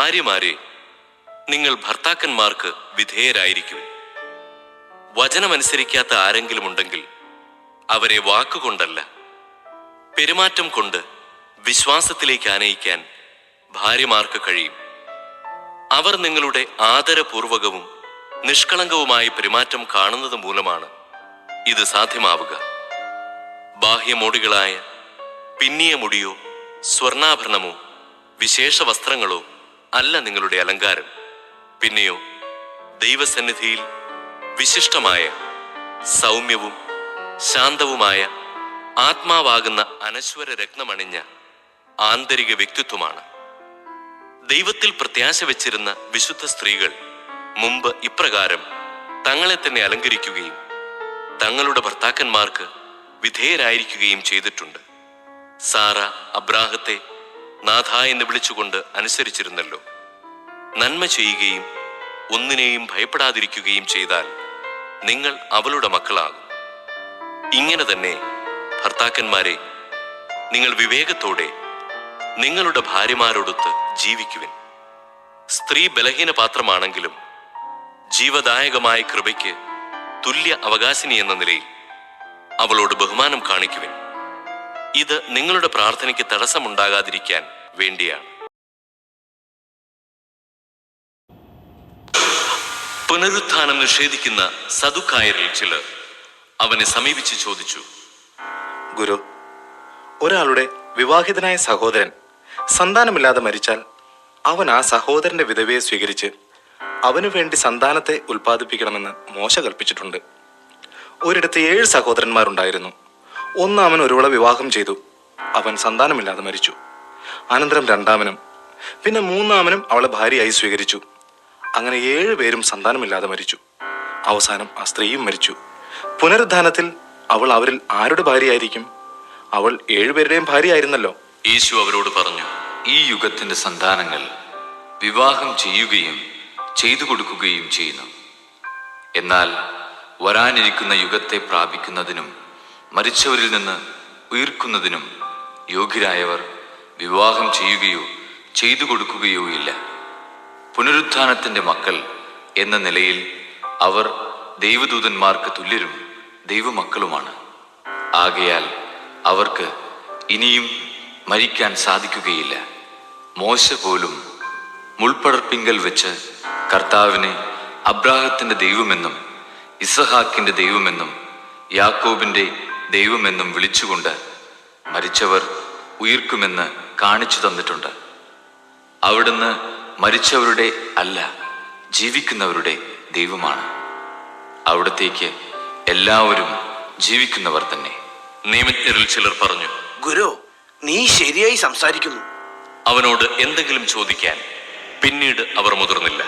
ഭാര്യമാരെ നിങ്ങൾ ഭർത്താക്കന്മാർക്ക് വിധേയരായിരിക്കും. വചനമനുസരിക്കാത്ത ആരെങ്കിലും ഉണ്ടെങ്കിൽ അവരെ വാക്കുകൊണ്ടല്ല പെരുമാറ്റം കൊണ്ട് വിശ്വാസത്തിലേക്ക് ആനയിക്കാൻ ഭാര്യമാർക്ക് കഴിയും. അവർ നിങ്ങളുടെ ആദരപൂർവകവും നിഷ്കളങ്കവുമായ പെരുമാറ്റം കാണുന്നത് മൂലമാണ് ഇത് സാധ്യമാവുക. ബാഹ്യമോടികളായ പിന്നിയ മുടിയോ സ്വർണാഭരണമോ വിശേഷ വസ്ത്രങ്ങളോ അല്ല നിങ്ങളുടെ അലങ്കാരം. പിന്നെയോ ദൈവസന്നിധിയിൽ വിശിഷ്ടമായ സൗമ്യവും ശാന്തവുമായ ആത്മാവാകുന്ന അനശ്വര രത്നമണിഞ്ഞ ആന്തരിക വ്യക്തിത്വമാണ്. ദൈവത്തിൽ പ്രത്യാശ വെച്ചിരുന്ന വിശുദ്ധ സ്ത്രീകൾ മുമ്പ് ഇപ്രകാരം തങ്ങളെ തന്നെ അലങ്കരിക്കുകയും തങ്ങളുടെ ഭർത്താക്കന്മാർക്ക് വിധേയരായിരിക്കുകയും ചെയ്തിട്ടുണ്ട്. സാറ അബ്രാഹത്തെ നാഥ എന്ന് വിളിച്ചുകൊണ്ട് അനുസരിച്ചിരുന്നല്ലോ. നന്മ ചെയ്യുകയും ഒന്നിനെയും ഭയപ്പെടാതിരിക്കുകയും ചെയ്താൽ നിങ്ങൾ അവളുടെ മക്കളാകും. ഇങ്ങനെ തന്നെ ഭർത്താക്കന്മാരെ നിങ്ങൾ വിവേകത്തോടെ നിങ്ങളുടെ ഭാര്യമാരോടൊത്ത് ജീവിക്കുവിൻ. സ്ത്രീ ബലഹീന പാത്രമാണെങ്കിലും ജീവദായകമായ കൃപയ്ക്ക് തുല്യ അവകാശിനി എന്ന നിലയിൽ അവളോട് ബഹുമാനം കാണിക്കുവിൻ. ഇത് നിങ്ങളുടെ പ്രാർത്ഥനയ്ക്ക് തടസ്സമുണ്ടാകാതിരിക്കാൻ വേണ്ടിയാണ്. പുനരുത്ഥാനം നിഷേധിക്കുന്ന സതുക്കായരിൽ ചിലർ അവനെ സമീപിച്ച് ചോദിച്ചു ഗുരു ഒരാളുടെ വിവാഹിതനായ സഹോദരൻ സന്താനമില്ലാതെ മരിച്ചാൽ അവൻ ആ സഹോദരന്റെ വിധവയെ സ്വീകരിച്ച് അവനു വേണ്ടി സന്താനത്തെ ഉൽപ്പാദിപ്പിക്കണമെന്ന് മോശ കൽപ്പിച്ചിട്ടുണ്ട്. ഒരിടത്ത് ഏഴ് സഹോദരന്മാരുണ്ടായിരുന്നു. ഒന്നാമൻ ഒരുവളെ വിവാഹം ചെയ്തു. അവൻ സന്താനമില്ലാതെ മരിച്ചു. അനന്തരം രണ്ടാമനും പിന്നെ മൂന്നാമനും അവളെ ഭാര്യയായി സ്വീകരിച്ചു. അങ്ങനെ ഏഴ് പേരും സന്താനമില്ലാതെ മരിച്ചു. അവസാനം ആ സ്ത്രീയും മരിച്ചു. പുനരുദ്ധാനത്തിൽ അവൾ അവരിൽ ആരുടെ ഭാര്യയായിരിക്കും? അവൾ ഏഴുപേരുടെയും ഭാര്യയായിരുന്നല്ലോ. യേശു അവരോട് പറഞ്ഞു ഈ യുഗത്തിന്റെ സന്താനങ്ങൾ വിവാഹം ചെയ്യുകയും ചെയ്തു കൊടുക്കുകയും ചെയ്യുന്നു. എന്നാൽ വരാനിരിക്കുന്ന യുഗത്തെ പ്രാപിക്കുന്നതിനും മരിച്ചവരിൽ നിന്ന് ഉയർക്കുന്നതിനും യോഗ്യരായവർ വിവാഹം ചെയ്യുകയോ ചെയ്തു കൊടുക്കുകയോ ഇല്ല. പുനരുത്ഥാനത്തിന്റെ മക്കൾ എന്ന നിലയിൽ അവർ ദൈവദൂതന്മാർക്ക് തുല്യരും ദൈവമക്കളുമാണ്. ആകയാൽ അവർക്ക് ഇനിയും മരിക്കാൻ സാധിക്കുകയില്ല. മോശ പോലും മുൾപ്പടർപ്പിങ്കൽ വെച്ച് കർത്താവിനെ അബ്രാഹത്തിന്റെ ദൈവമെന്നും ഇസഹാക്കിന്റെ ദൈവമെന്നും യാക്കോബിന്റെ ദൈവമെന്നും വിളിച്ചുകൊണ്ട് മരിച്ചവർ ഉയർക്കുമെന്ന് കാണിച്ചു തന്നിട്ടുണ്ട്. അവിടുന്ന് മരിച്ചവരുടെ അല്ല ജീവിക്കുന്നവരുടെ ദൈവമാണ്. അവിടത്തേക്ക് എല്ലാവരും ജീവിക്കുന്നവർ തന്നെ. നിയമജ്ഞരിൽ ചിലർ പറഞ്ഞു ഗുരു നീ ശരിയായി സംസാരിക്കുന്നു. അവനോട് എന്തെങ്കിലും ചോദിക്കാൻ പിന്നീട് അവർ മുതിർന്നില്ല.